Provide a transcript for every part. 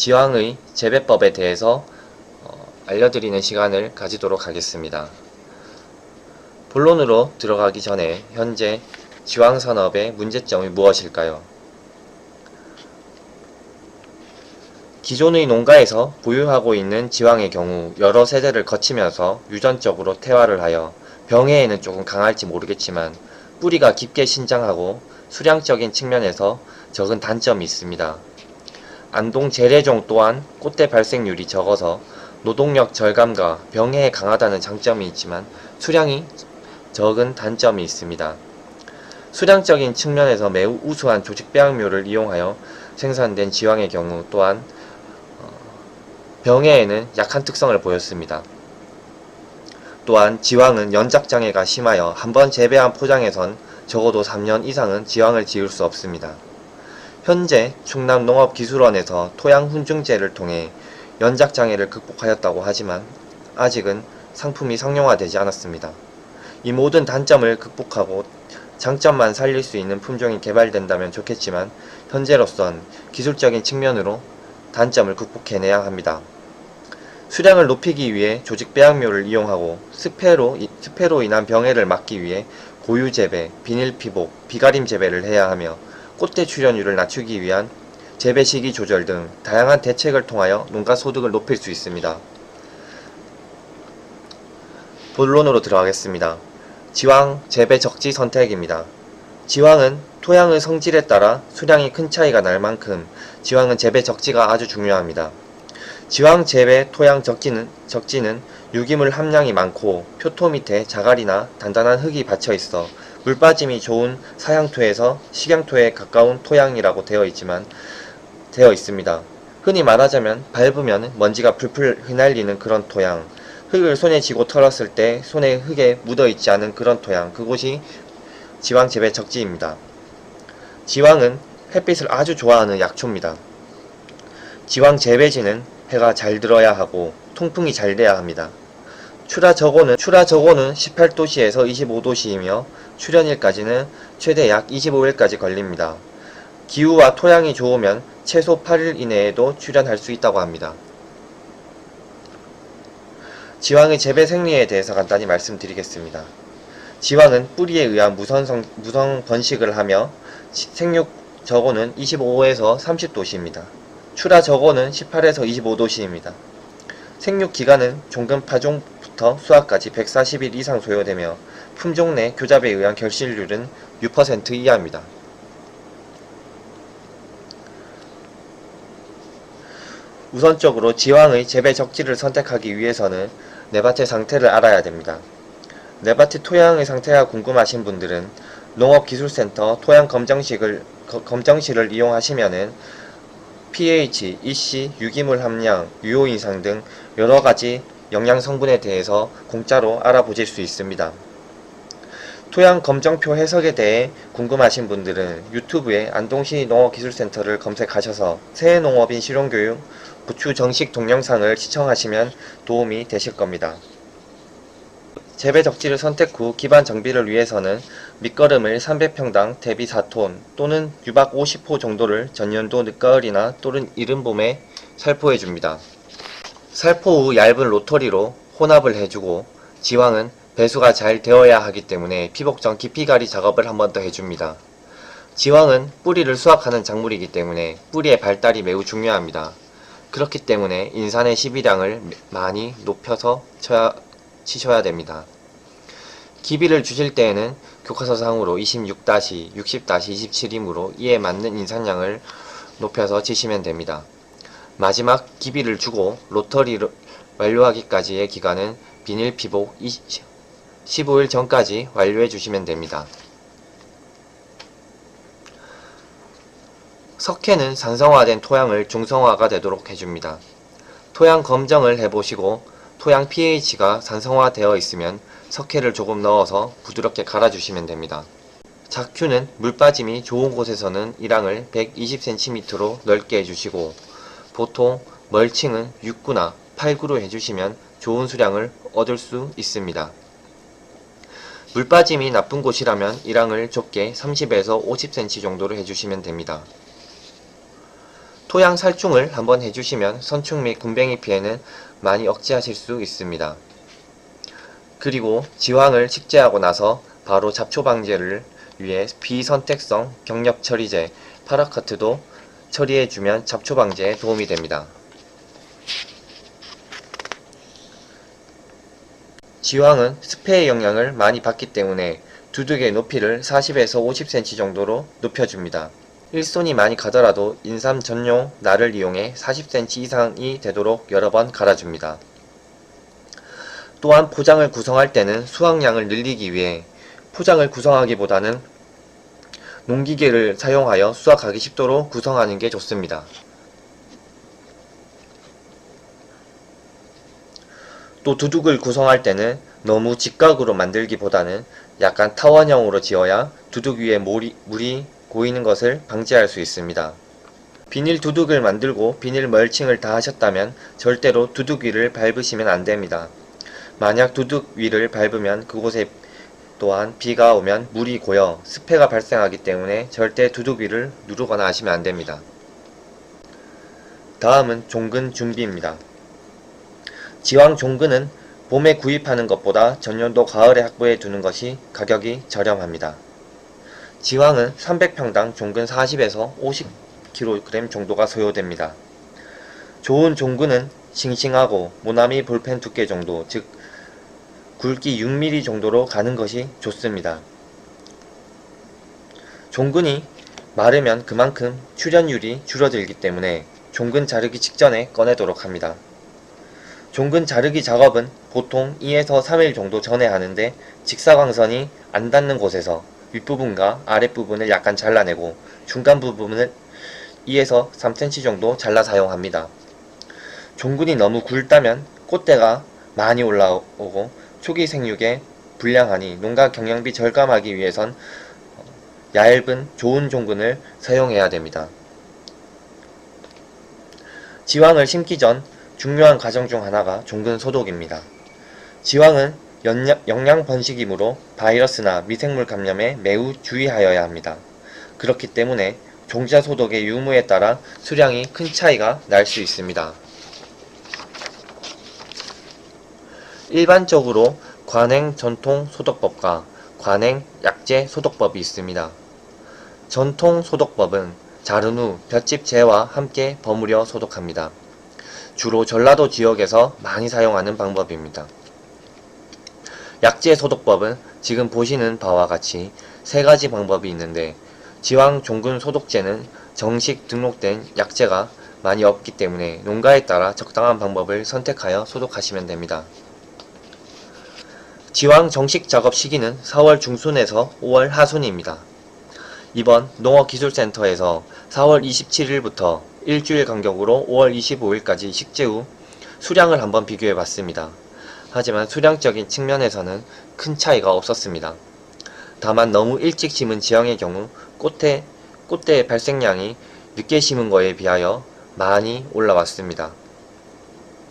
지왕의 재배법에 대해서 어, 알려드리는 시간을 가지도록 하겠습니다. 본론으로 들어가기 전에 현재 지왕산업의 문제점이 무엇일까요? 기존의 농가에서 보유하고 있는 지왕의 경우 여러 세대를 거치면서 유전적으로 태화를 하여 병해에는 조금 강할지 모르겠지만 뿌리가 깊게 신장하고 수량적인 측면에서 적은 단점이 있습니다. 안동 재래종 또한 꽃대 발생률이 적어서 노동력 절감과 병해에 강하다는 장점이 있지만 수량이 적은 단점이 있습니다. 수량적인 측면에서 매우 우수한 조직 배양묘를 이용하여 생산된 지왕의 경우 또한 어, 병해에는 약한 특성을 보였습니다. 또한 지왕은 연작장애가 심하여 한번 재배한 포장에선 적어도 3년 이상은 지왕을 지을 수 없습니다. 현재 충남농업기술원에서 토양 훈증제를 통해 연작장애를 극복하였다고 하지만 아직은 상품이 상용화되지 않았습니다. 이 모든 단점을 극복하고 장점만 살릴 수 있는 품종이 개발된다면 좋겠지만 현재로선 기술적인 측면으로 단점을 극복해내야 합니다. 수량을 높이기 위해 조직 배양묘를 이용하고 습해로, 습해로 인한 병해를 막기 위해 고유 재배, 비닐 피복, 비가림 재배를 해야 하며 꽃대 출현율을 낮추기 위한 재배 시기 조절 등 다양한 대책을 통하여 농가 소득을 높일 수 있습니다. 본론으로 들어가겠습니다. 지왕 재배 적지 선택입니다. 지왕은 토양의 성질에 따라 수량이 큰 차이가 날 만큼 지왕은 재배 적지가 아주 중요합니다. 지왕 재배 토양 적지는, 적지는 유기물 함량이 많고 표토 밑에 자갈이나 단단한 흙이 받쳐 있어 물 빠짐이 좋은 사양토에서 식양토에 가까운 토양이라고 되어 있지만 되어 있습니다. 흔히 말하자면 밟으면 먼지가 풀풀 휘날리는 그런 토양, 흙을 손에 쥐고 털었을 때 손에 흙에 묻어 있지 않은 그런 토양, 그곳이 지왕 재배 적지입니다. 지왕은 햇빛을 아주 좋아하는 약초입니다. 지왕 재배지는 해가 잘 들어야 하고 통풍이 잘 돼야 합니다. 출하 저고는 출하 저고는 18도씨에서 25도씨이며 출현일까지는 최대 약 25일까지 걸립니다. 기후와 토양이 좋으면 최소 8일 이내에도 출현할 수 있다고 합니다. 지왕의 재배 생리에 대해서 간단히 말씀드리겠습니다. 지왕은 뿌리에 의한 무선성, 무성 번식을 하며 생육 저고는 25에서 30도씨입니다. 출하 저고는 18에서 25도씨입니다. 생육 기간은 종근 파종 부터 수확까지 140일 이상 소요되며 품종 내 교잡에 의한 결실률은 6% 이하입니다. 우선적으로 지왕의 재배 적지를 선택하기 위해서는 내밭의 상태를 알아야 됩니다. 내밭의 토양의 상태가 궁금하신 분들은 농업기술센터 토양 검정식을, 거- 검정실을 이용하시면은 pH, EC, 유기물 함량, 유효 인상 등 여러 가지 영양 성분에 대해서 공짜로 알아보실 수 있습니다. 토양 검정표 해석에 대해 궁금하신 분들은 유튜브에 안동시 농업기술센터를 검색하셔서 새해 농업인 실용교육 부추 정식 동영상을 시청하시면 도움이 되실 겁니다. 재배 적지를 선택 후 기반 정비를 위해서는 밑거름을 300평당 대비 4톤 또는 유박 50호 정도를 전년도 늦가을이나 또는 이른 봄에 살포해 줍니다. 살포 후 얇은 로터리로 혼합을 해주고 지왕은 배수가 잘 되어야 하기 때문에 피복 전 깊이가리 작업을 한 번 더 해줍니다. 지왕은 뿌리를 수확하는 작물이기 때문에 뿌리의 발달이 매우 중요합니다. 그렇기 때문에 인산의 시비량을 많이 높여서 쳐야, 치셔야 됩니다. 기비를 주실 때에는 교과서상으로 26-, 60-27이므로 이에 맞는 인산량을 높여서 치시면 됩니다. 마지막 기비를 주고 로터리를 완료하기까지의 기간은 비닐 피복 20, 15일 전까지 완료해 주시면 됩니다. 석회는 산성화된 토양을 중성화가 되도록 해줍니다. 토양 검정을 해보시고 토양 pH가 산성화되어 있으면 석회를 조금 넣어서 부드럽게 갈아주시면 됩니다. 작큐는 물 빠짐이 좋은 곳에서는 일항을 120cm로 넓게 해주시고 보통 멀칭은 6구나 8구로 해주시면 좋은 수량을 얻을 수 있습니다. 물 빠짐이 나쁜 곳이라면 일항을 좁게 30에서 50cm 정도로 해주시면 됩니다. 토양 살충을 한번 해주시면 선충 및 군뱅이 피해는 많이 억제하실 수 있습니다. 그리고 지황을 식재하고 나서 바로 잡초 방제를 위해 비선택성 경력 처리제 파라카트도 처리해주면 잡초 방제에 도움이 됩니다. 지황은 습해의 영향을 많이 받기 때문에 두둑의 높이를 40에서 50cm 정도로 높여줍니다. 일손이 많이 가더라도 인삼 전용 날을 이용해 40cm 이상이 되도록 여러 번 갈아줍니다. 또한 포장을 구성할 때는 수확량을 늘리기 위해 포장을 구성하기보다는 농기계를 사용하여 수확하기 쉽도록 구성하는 게 좋습니다. 또 두둑을 구성할 때는 너무 직각으로 만들기보다는 약간 타원형으로 지어야 두둑 위에 물이, 물이 고이는 것을 방지할 수 있습니다. 비닐 두둑을 만들고 비닐 멀칭을 다 하셨다면 절대로 두둑 위를 밟으시면 안 됩니다. 만약 두둑 위를 밟으면 그곳에 또한 비가 오면 물이 고여 습해가 발생하기 때문에 절대 두둑 위를 누르거나 하시면 안 됩니다. 다음은 종근 준비입니다. 지왕 종근은 봄에 구입하는 것보다 전년도 가을에 확보해 두는 것이 가격이 저렴합니다. 지왕은 300평당 종근 40에서 50kg 정도가 소요됩니다. 좋은 종근은 싱싱하고 모나미 볼펜 두께 정도, 즉 굵기 6mm 정도로 가는 것이 좋습니다. 종근이 마르면 그만큼 출연율이 줄어들기 때문에 종근 자르기 직전에 꺼내도록 합니다. 종근 자르기 작업은 보통 2에서 3일 정도 전에 하는데 직사광선이 안 닿는 곳에서 윗부분과 아랫부분을 약간 잘라내고 중간 부분을 2에서 3cm 정도 잘라 사용합니다. 종근이 너무 굵다면 꽃대가 많이 올라오고 초기 생육에 불량하니 농가 경영비 절감하기 위해선 얇은 좋은 종근을 사용해야 됩니다. 지왕을 심기 전 중요한 과정 중 하나가 종근 소독입니다. 영양, 영양 번식이므로 바이러스나 미생물 감염에 매우 주의하여야 합니다. 그렇기 때문에 종자 소독의 유무에 따라 수량이 큰 차이가 날 수 있습니다. 일반적으로 관행 전통 소독법과 관행 약재 소독법이 있습니다. 전통 소독법은 자른 후 볏짚 재와 함께 버무려 소독합니다. 주로 전라도 지역에서 많이 사용하는 방법입니다. 약재 소독법은 지금 보시는 바와 같이 세 가지 방법이 있는데 지왕 종근 소독제는 정식 등록된 약재가 많이 없기 때문에 농가에 따라 적당한 방법을 선택하여 소독하시면 됩니다. 지왕 정식 작업 시기는 4월 중순에서 5월 하순입니다. 이번 농업기술센터에서 4월 27일부터 일주일 간격으로 5월 25일까지 식재 후 수량을 한번 비교해 봤습니다. 하지만 수량적인 측면에서는 큰 차이가 없었습니다. 다만 너무 일찍 심은 지형의 경우 꽃대, 꽃대의 발생량이 늦게 심은 거에 비하여 많이 올라왔습니다.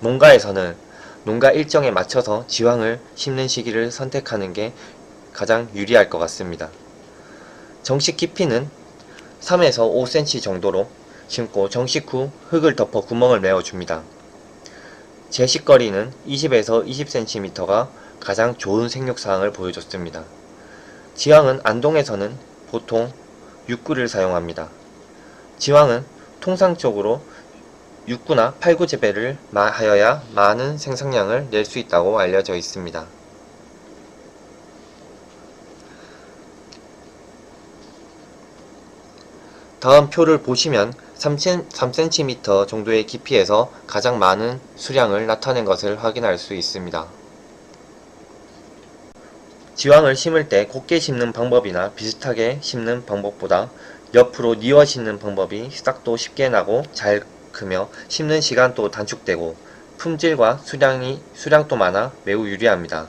농가에서는 농가 일정에 맞춰서 지황을 심는 시기를 선택하는 게 가장 유리할 것 같습니다. 정식 깊이는 3에서 5cm 정도로 심고 정식 후 흙을 덮어 구멍을 메워줍니다. 제식거리는 20에서 20cm가 가장 좋은 생육사항을 보여줬습니다. 지황은 안동에서는 보통 육구를 사용합니다. 지황은 통상적으로 6구나 8구 재배를 하여야 많은 생산량을 낼 수 있다고 알려져 있습니다. 다음 표를 보시면 3cm 정도의 깊이에서 가장 많은 수량을 나타낸 것을 확인할 수 있습니다. 지왕을 심을 때 곱게 심는 방법이나 비슷하게 심는 방법보다 옆으로 뉘어 심는 방법이 싹도 쉽게 나고 잘 크며 심는 시간도 단축되고 품질과 수량이 수량도 많아 매우 유리합니다.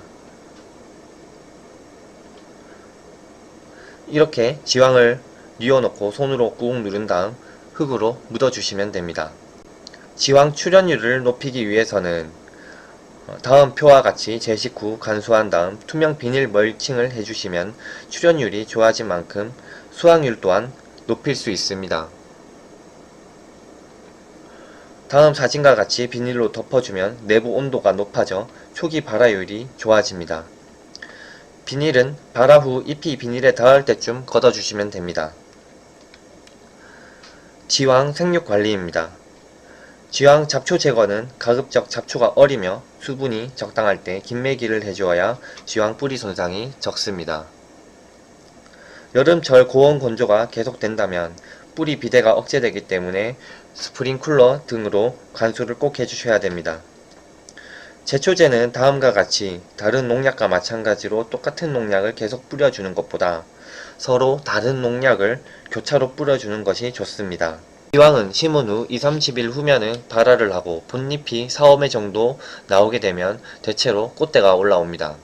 이렇게 지왕을 뉘어놓고 손으로 꾹 누른 다음 흙으로 묻어주시면 됩니다. 지왕 출현율을 높이기 위해서는 다음 표와 같이 제식 후 간수한 다음 투명 비닐 멀칭을 해주시면 출현율이 좋아진 만큼 수확률 또한 높일 수 있습니다. 다음 사진과 같이 비닐로 덮어주면 내부 온도가 높아져 초기 발화율이 좋아집니다. 비닐은 발화 후 잎이 비닐에 닿을 때쯤 걷어주시면 됩니다. 지왕 생육 관리입니다. 지왕 잡초 제거는 가급적 잡초가 어리며 수분이 적당할 때 긴매기를 해주어야 지왕 뿌리 손상이 적습니다. 여름철 고온 건조가 계속된다면 뿌리 비대가 억제되기 때문에 스프링쿨러 등으로 관수를 꼭 해주셔야 됩니다. 제초제는 다음과 같이 다른 농약과 마찬가지로 똑같은 농약을 계속 뿌려주는 것보다 서로 다른 농약을 교차로 뿌려주는 것이 좋습니다. 이왕은 심은 후 2, 30일 후면은 발화를 하고 본잎이 4, 5매 정도 나오게 되면 대체로 꽃대가 올라옵니다.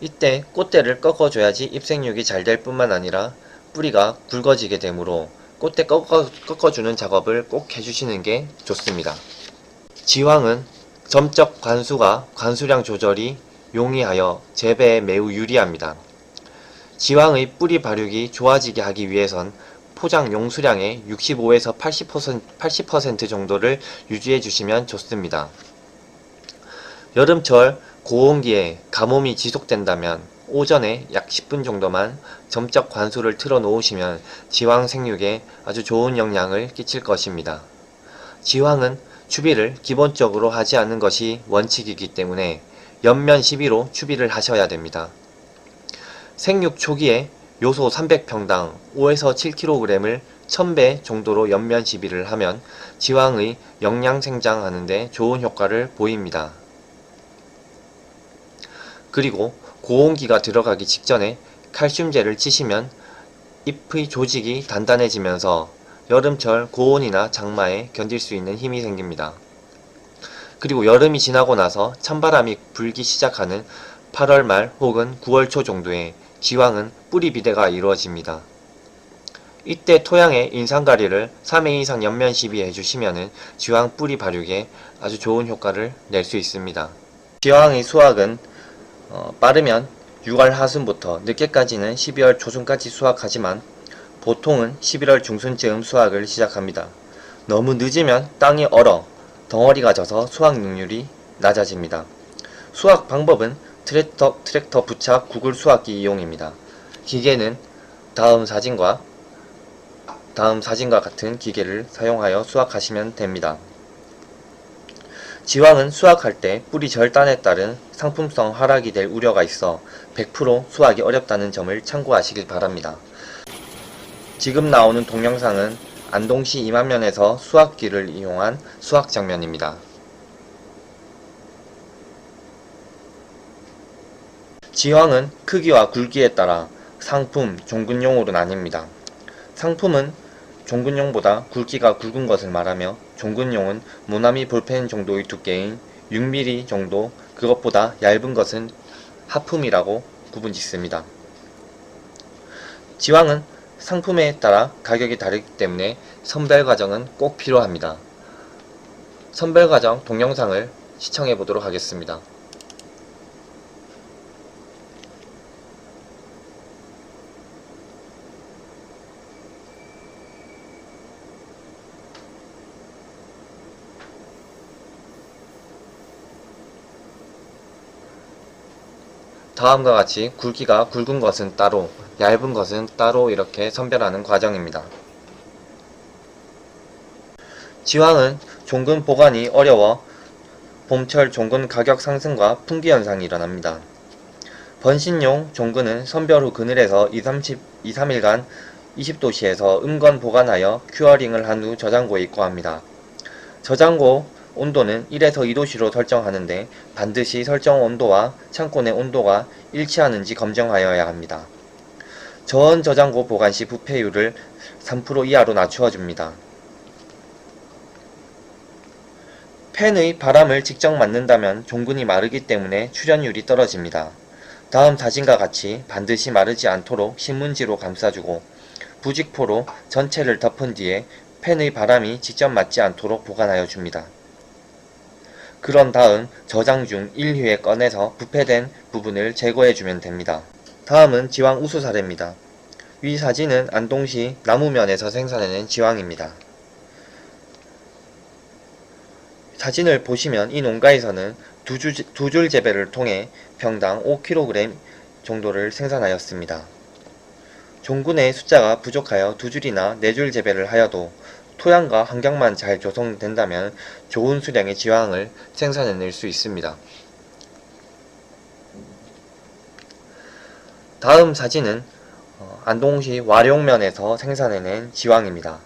이때 꽃대를 꺾어줘야지 잎생육이 잘 될 뿐만 아니라 뿌리가 굵어지게 되므로 꽃대 꺾어, 꺾어주는 작업을 꼭 해주시는 게 좋습니다. 지황은 점적 관수가 관수량 조절이 용이하여 재배에 매우 유리합니다. 지황의 뿌리 발육이 좋아지게 하기 위해선 포장 용수량의 65에서 80%, 80% 정도를 유지해 주시면 좋습니다. 여름철 고온기에 가뭄이 지속된다면 오전에 약 10분 정도만 점적 관수를 틀어 놓으시면 지황 생육에 아주 좋은 영향을 끼칠 것입니다. 지황은 추비를 기본적으로 하지 않는 것이 원칙이기 때문에 옆면 시비로 추비를 하셔야 됩니다. 생육 초기에 요소 300평당 5에서 7kg을 1000배 정도로 옆면 시비를 하면 지황의 영양 생장하는 데 좋은 효과를 보입니다. 그리고 고온기가 들어가기 직전에 칼슘제를 치시면 잎의 조직이 단단해지면서 여름철 고온이나 장마에 견딜 수 있는 힘이 생깁니다. 그리고 여름이 지나고 나서 찬바람이 불기 시작하는 8월 말 혹은 9월 초 정도에 지황은 뿌리 비대가 이루어집니다. 이때 토양에 인상가리를 3회 이상 연면 시비해 주시면 지황 뿌리 발육에 아주 좋은 효과를 낼 수 있습니다. 지황의 수확은 어, 빠르면 6월 하순부터 늦게까지는 12월 초순까지 수확하지만 보통은 11월 중순쯤 수확을 시작합니다. 너무 늦으면 땅이 얼어 덩어리가 져서 수확 능률이 낮아집니다. 수확 방법은 트랙터, 트랙터 부착 구글 수확기 이용입니다. 기계는 다음 사진과 다음 사진과 같은 기계를 사용하여 수확하시면 됩니다. 지황은 수확할 때 뿌리 절단에 따른 상품성 하락이 될 우려가 있어 100% 수확이 어렵다는 점을 참고하시길 바랍니다. 지금 나오는 동영상은 안동시 이만면에서 수확기를 이용한 수확 장면입니다. 지황은 크기와 굵기에 따라 상품, 종근용으로 나뉩니다. 상품은 종근용보다 굵기가 굵은 것을 말하며 종근용은 모나미 볼펜 정도의 두께인 6mm 정도 그것보다 얇은 것은 하품이라고 구분짓습니다. 지황은 상품에 따라 가격이 다르기 때문에 선별 과정은 꼭 필요합니다. 선별 과정 동영상을 시청해 보도록 하겠습니다. 다음과 같이 굵기가 굵은 것은 따로, 얇은 것은 따로 이렇게 선별하는 과정입니다. 지황은 종근 보관이 어려워 봄철 종근 가격 상승과 풍기 현상이 일어납니다. 번신용 종근은 선별 후 그늘에서 2, 30, 2, 3일간 20도씨에서 음건 보관하여 큐어링을 한 후 저장고에 입고합니다. 저장고 온도는 1에서 2도씨로 설정하는데 반드시 설정 온도와 창고 내 온도가 일치하는지 검증하여야 합니다. 저온 저장고 보관 시 부패율을 3% 이하로 낮추어 줍니다. 팬의 바람을 직접 맞는다면 종근이 마르기 때문에 출현율이 떨어집니다. 다음 사진과 같이 반드시 마르지 않도록 신문지로 감싸주고 부직포로 전체를 덮은 뒤에 팬의 바람이 직접 맞지 않도록 보관하여 줍니다. 그런 다음 저장 중 1회에 꺼내서 부패된 부분을 제거해주면 됩니다. 다음은 지왕 우수 사례입니다. 위 사진은 안동시 나무면에서 생산해낸 지왕입니다. 사진을 보시면 이 농가에서는 두, 주, 두 줄 재배를 통해 평당 5kg 정도를 생산하였습니다. 종군의 숫자가 부족하여 두 줄이나 네 줄 재배를 하여도 토양과 환경만 잘 조성된다면 좋은 수량의 지황을 생산해낼 수 있습니다. 다음 사진은 어, 안동시 와룡면에서 생산해낸 지황입니다.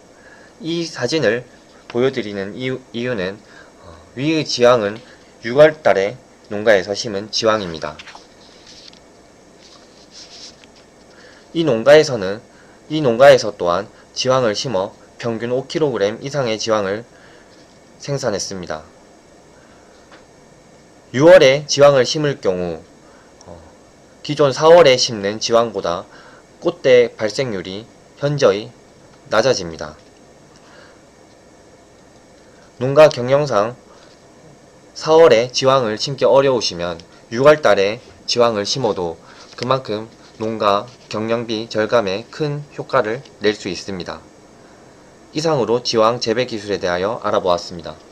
이 사진을 보여드리는 이유, 이유는 어, 위의 지황은 6월달에 농가에서 심은 지황입니다. 이 농가에서는 이 농가에서 또한 지황을 심어 평균 5kg 이상의 지황을 생산했습니다. 6월에 지황을 심을 경우 어, 기존 4월에 심는 지황보다 꽃대 발생률이 현저히 낮아집니다. 농가 경영상 4월에 지황을 심기 어려우시면 6월 달에 지황을 심어도 그만큼 농가 경영비 절감에 큰 효과를 낼 수 있습니다. 이상으로 지황 재배 기술에 대하여 알아보았습니다.